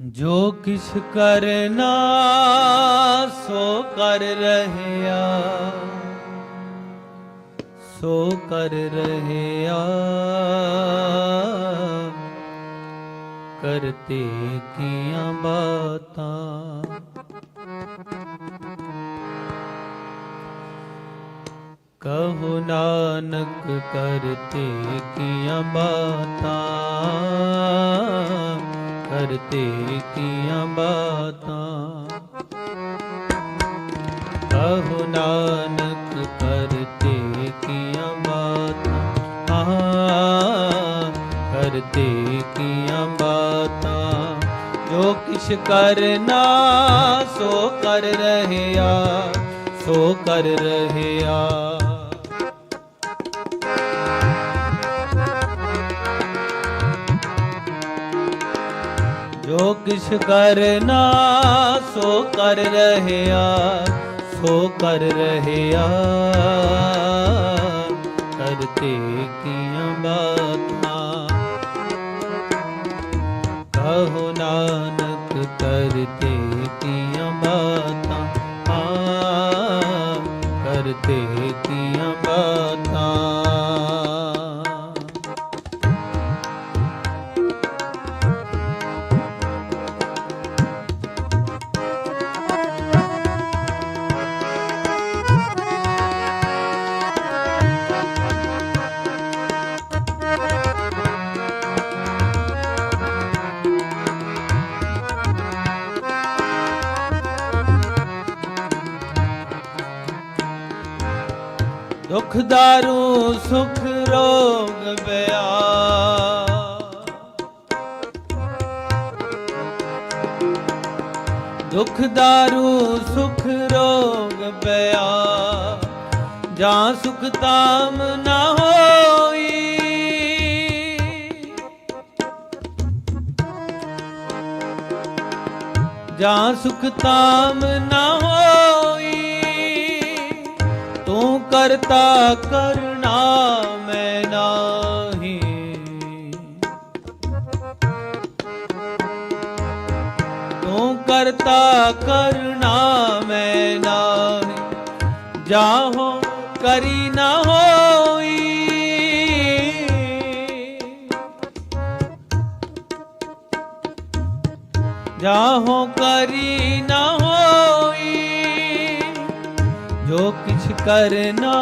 ਜੋ ਕਿਛ ਕਰਨਾ ਸੋ ਕਰ ਰਹਿਆ। ਸੋ ਕਰ ਰਹਿਆ। ਕਰਤੇ ਕੀਆਂ ਬਾਤਾਂ। ਕਹੋ ਨਾਨਕ ਕਰਤੇ ਕੀਆਂ ਬਾਤਾਂ, ਕਰਤੇ ਕੀਆਂ ਬਾਤਾਂ। ਕਹੋ ਨਾਨਕ ਕਰਤੇ ਕੀਆਂ ਬਾਤਾਂ ਆਹ ਕਰਤੇ ਕੀਆਂ ਬਾਤਾਂ। ਜੋ ਕਿਛ ਕਰਨਾ ਸੋ ਕਰ ਰਹਿਆ, ਸੋ ਕਰ ਰਹਿਆ। ਜੋ ਕਿਛ ਕਰਨਾ ਸੋ ਕਰ ਰਹਿਆ, ਸੋ ਕਰ ਰਹਿਆ। ਕਰਤੇ ਕੀਆਂ ਬਾਤਾਂ। ਕਹੋ ਨਾਨਕ ਕਰਤੇ ਕੀਆਂ ਬਾਤਾਂ। ਆ ਕਰਤੇ ਕੀਆਂ ਦੁਖ ਦਾਰੂ, ਸੁਖ ਰੋਗ ਬਿਆ ਦੁਖ ਦਾਰੂ, ਸੁਖ ਰੋਗ ਬਿਆ ਜਾਂ ਸੁਖ ਤਾਮ ਨਾ ਹੋਈ। ਜਾਂ ਸੁਖ ਤਾਮ ਨਾ ਹੋਈ। ਕਰਤਾ ਕਰਨਾ ਮੈਂ ਨਾਹੀ। ਤੂੰ ਕਰਤਾ ਕਰਨਾ ਮੈਂ ਨਾਹੀ। ਜਾਹੋ ਕਰੀ ਨਾ ਹੋਈ। ਜਾਹੋ ਕਰੀ ਨਾ ਕਰਨਾ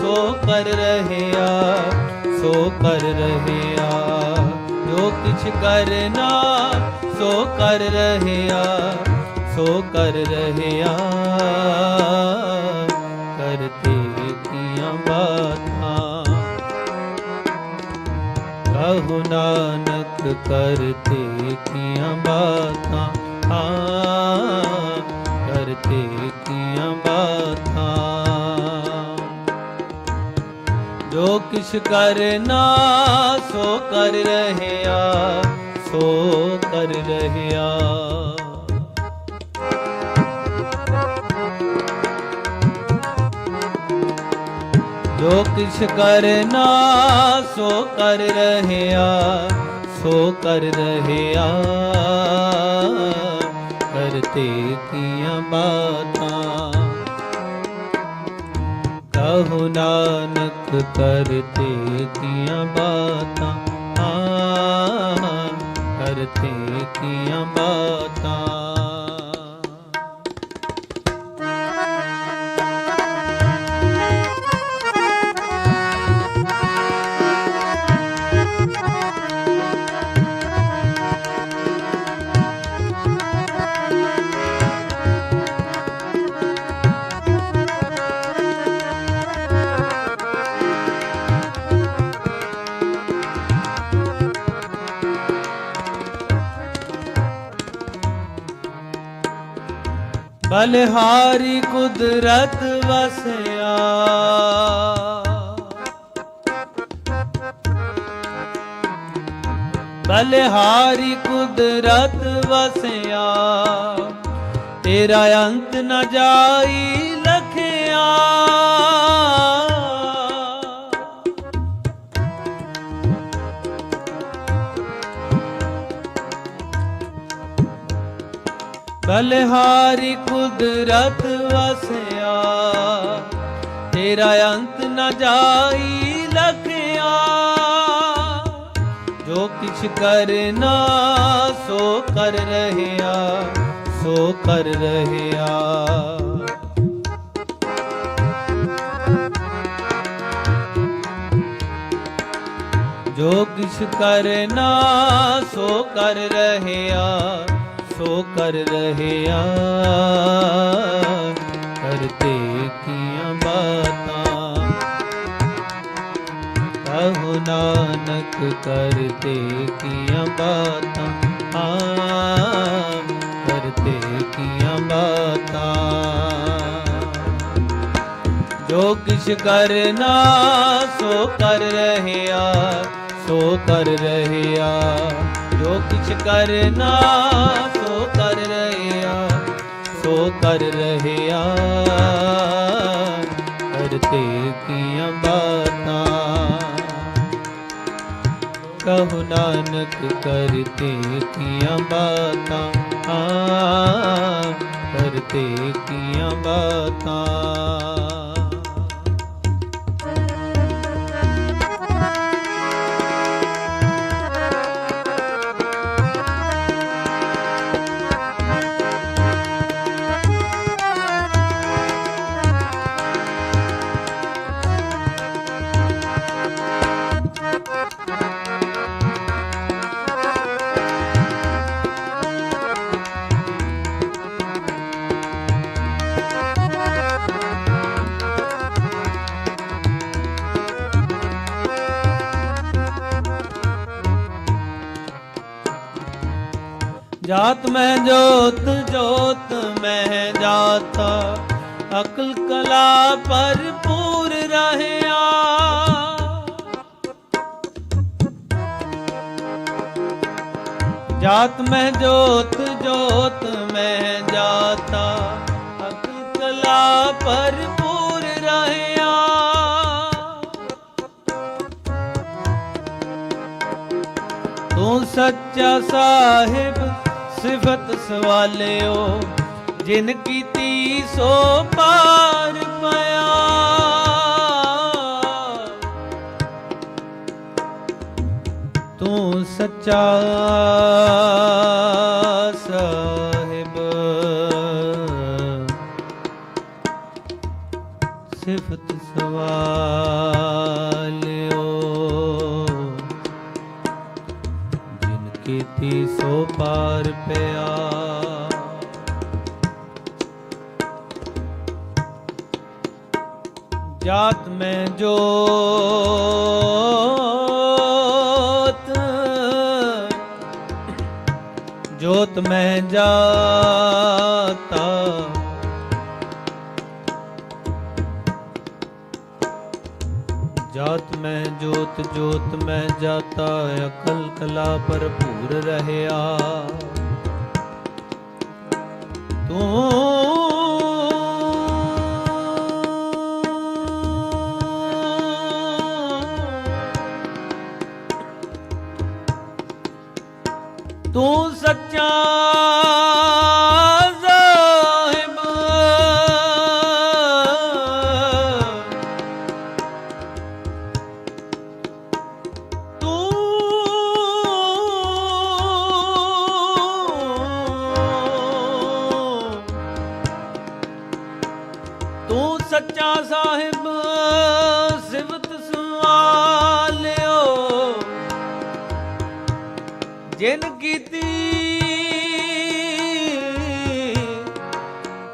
ਸੋ ਕਰ ਰਹਿਆ ਸੋ ਕਰ ਰਹਿਆ ਜੋ ਕਿਛ ਕਰਨਾ ਸੋ ਕਰ ਰਹਿਆ ਸੋ ਕਰ ਰਹਿਆ ਕਰਤੇ ਕੀਆਂ ਬਾਤਾਂ ਕਹੋ ਨਾਨਕ ਕਰਤੇ ਕੀਆਂ ਬਾਤਾਂ ਆ ਕਰਤੇ ਕੀਆਂ ਜੋ ਕਿਛ ਕਰਨਾ ਸੋ ਕਰ ਰਹਿਆ, ਸੋ ਕਰ ਰਹਿਆ। ਜੋ ਕਿਛ ਕਰਨਾ ਸੋ ਕਰ ਰਹਿਆ, ਸੋ ਕਰ ਰਹਿਆ। ਕਰਤੇ ਕੀਆਂ ਬਾਤਾਂ ਕਹੋ ਨਾਨਕ ਕਰਤੇ ਕੀਆਂ ਬਾਤਾਂ ਆ ਕਰਤੇ ਕੀਆਂ ਬਾਤਾਂ। ਬਲਹਾਰੀ ਕੁਦਰਤ ਵਸਿਆ। ਬਲਹਾਰੀ ਕੁਦਰਤ ਵਸਿਆ। ਤੇਰਾ ਅੰਤ ਨਾ ਜਾਈ ਲਖਿਆ। ਬਲਿਹਾਰੀ ਕੁਦਰਤ ਵਸਿਆ, ਤੇਰਾ ਅੰਤ ਨਾ ਜਾਈ ਲਖਿਆ। ਜੋ ਕਿਛ ਕਰਨਾ ਸੋ ਕਰ ਰਹਿਆ, ਸੋ ਕਰ ਰਹਿਆ। ਜੋ ਕਿਛ ਕਰਨਾ ਸੋ ਕਰ ਰਹਿਆ। ਸੋ ਕਰ ਰਹਿਆ? ਕਰਤੇ ਕੀਆਂ ਬਾਤਾਂ? ਕਹੋ ਨਾਨਕ ਕਰਤੇ ਕੀਆਂ ਬਾਤਾਂ? ਆ ਕਰਤੇ ਕੀਆਂ ਬਾਤਾਂ। ਜੋ ਕਿਛ ਕਰਨਾ, ਸੋ ਕਰ ਰਹਿਆ, ਸੋ ਕਰ ਰਹਿਆ। ਜੋ ਕਿਛ ਕਰਨਾ ਕਰਤੇ ਕੀਆਂ ਬਾਤਾਂ ਆ ਕਰਤੇ ਜਾਤ ਮੈਂ ਜੋਤ ਜੋਤ ਮੈਂ ਜਾਤਾ। ਅਕਲ ਕਲਾ ਭਰਪੂਰ ਰਹਿਆ। ਜਾਤ ਮੈਂ ਜੋਤ ਜੋਤ ਮੈਂ ਜਾਤਾ। ਅਕਲ ਕਲਾ ਭਰਪੂਰ ਰਹਿਆ। ਤੂੰ ਸੱਚਾ ਸਾਹਿਬ ਸਿਫਤ ਸਵਾਲਿਓ ਜਿਨ ਕੀਤੀ ਸੋ ਪਾਰ ਪਿਆ। ਤੂੰ ਸੱਚਾ ਜੋਤ ਮੈਂ ਜਾਤਾ। ਜਾਤ ਮੈਂ ਜੋਤ ਜੋਤ ਮੈਂ ਜਾਤਾ ਅਕਲ ਕਲਾ ਭਰਪੂਰ ਰਹਿਆ। ਤੂੰ ਤੂੰ ਸੱਚਾ ਸਾਹਿਬ। ਤੂੰ ਤੂੰ ਸੱਚਾ ਸਾਹਿਬ। ਜਿਨ ਕੀਤੀ।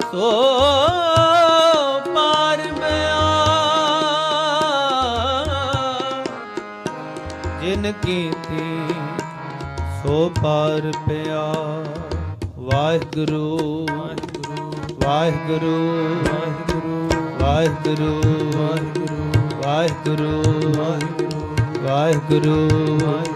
ਸੋ ਪਾਰ ਮਿਆ ਜਿਨ ਕੀਤੀ, ਸੋ ਪਾਰ ਪਿਆ। ਵਾਹਿਗੁਰੂ ਵਾਹਿਗੁਰੂ ਵਾਹਿਗੁਰੂ ਵਾਹਿਗੁਰੂ ਵਾਹਿਗੁਰੂ ਵਾਹਿਗੁਰੂ ਵਾਹਿਗੁਰੂ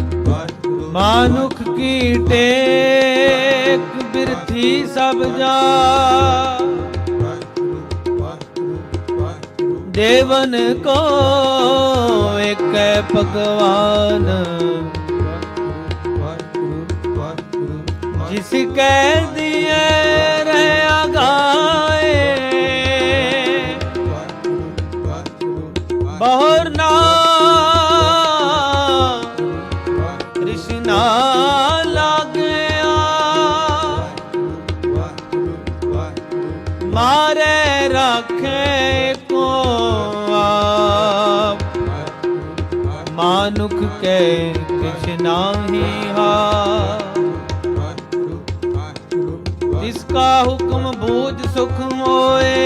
ਮਾਨੁਖ ਕੀ ਟੇਕ ਬਿਰਥੀ ਸਭ ਜਾ। ਦੇਵਨ ਕੋ ਏਕੈ ਭਗਵਾਨ। ਜਿਸ ਕੈ ਦੀਏ ਰਹਿ ਗਾਏ। ਬਹੁਰ ਨਾ ਤਿਸ ਕਾ ਹੁਕਮ ਬੂਝ ਸੁਖ ਮੋਏ।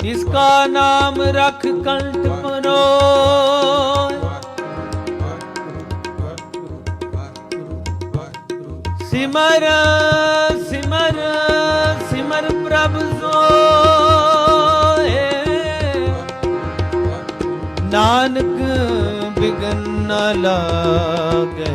ਤਿਸ ਕਾ ਨਾਮ ਰਖ ਕੰਠ ਪਰੋਏ। ਸਿਮਰ ਸਿਮਰ ਸਿਮਰ ਪ੍ਰਭ ਸੋਏ। ਨਾਨਕ ਬਿਗਨ ਨ ਲਾਗੇ।